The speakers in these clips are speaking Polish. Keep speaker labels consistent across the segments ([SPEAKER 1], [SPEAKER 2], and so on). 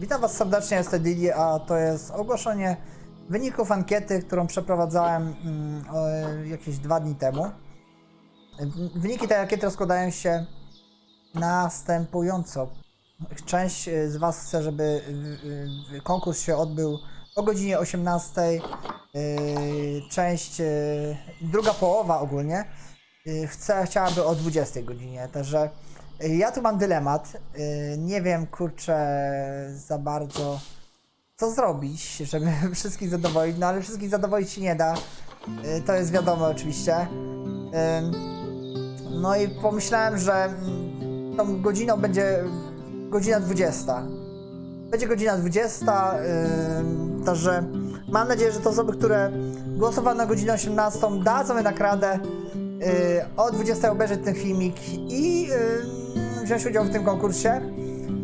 [SPEAKER 1] Witam Was serdecznie, jestem Didi, a to jest ogłoszenie wyników ankiety, którą przeprowadzałem mm, jakieś dwa dni temu. Wyniki tej ankiety rozkładają się następująco. Część y, z Was chce, żeby y, y, konkurs się odbył o godzinie 18. y, Część, druga połowa ogólnie, chce, chciałaby o 20 godzinie. Także ja tu mam dylemat. y, Nie wiem, kurczę, za bardzo co zrobić, żeby wszystkich zadowolić, no ale wszystkich zadowolić się nie da. Y, To jest wiadomo oczywiście. Ym, No i pomyślałem, że mm, tą godziną będzie godzina 20. Będzie godzina 20, yy, także mam nadzieję, że te osoby, które głosowały na godzinę 18 dadzą jednak radę o 20 obejrzeć ten filmik i wziąć udział w tym konkursie,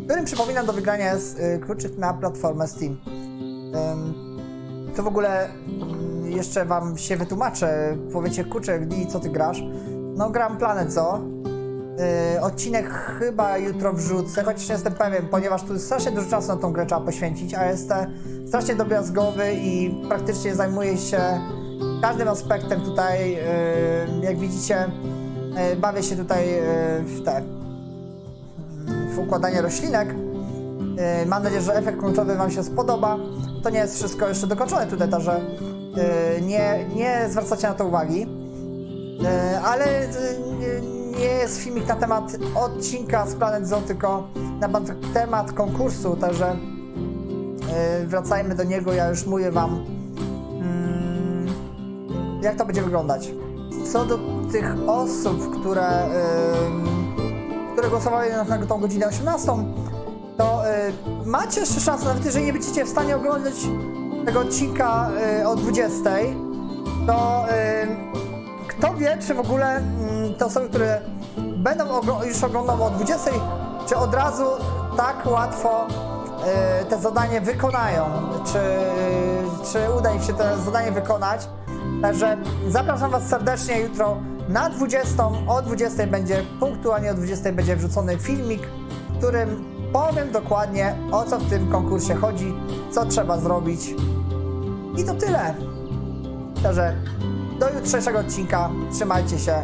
[SPEAKER 1] którym przypominam do wygrania jest yy, kluczyk na platformę Steam. To w ogóle mm, jeszcze wam się wytłumaczę. Powiecie, kurczę, Gdi, co ty grasz? No gram Planet Zoo. Yy, odcinek chyba jutro wrzucę, chociaż nie jestem pewien, ponieważ tu strasznie dużo czasu na tą grę trzeba poświęcić, a jestem strasznie drobiazgowy i praktycznie zajmuję się każdym aspektem tutaj. Yy, jak widzicie, bawię się tutaj w te w układanie roślinek. Yy, Mam nadzieję, że efekt końcowy Wam się spodoba. To nie jest wszystko jeszcze dokończone tutaj, także yy, nie, nie zwracacie na to uwagi. Yy, Ale nie jest filmik na temat odcinka z Planet Zoo, tylko na temat konkursu, także wracajmy do niego. Ja już mówię Wam, mm, jak to będzie wyglądać. Co do tych osób, które, które głosowały na, tą godzinę 18, to y, macie jeszcze szansę, nawet jeżeli nie będziecie w stanie oglądać tego odcinka y, o 20, to y, kto wie, czy w ogóle mm, te osoby, które będą już oglądały o 20, czy od razu tak łatwo y, te zadanie wykonają, czy, czy uda im się to zadanie wykonać. Także zapraszam Was serdecznie jutro na 20, o 20 będzie, punktualnie o 20 będzie wrzucony filmik, w którym powiem dokładnie o co w tym konkursie chodzi, co trzeba zrobić. I to tyle. Także do jutrzejszego odcinka. Trzymajcie się.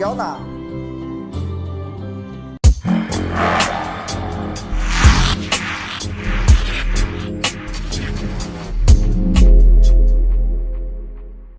[SPEAKER 1] Jona!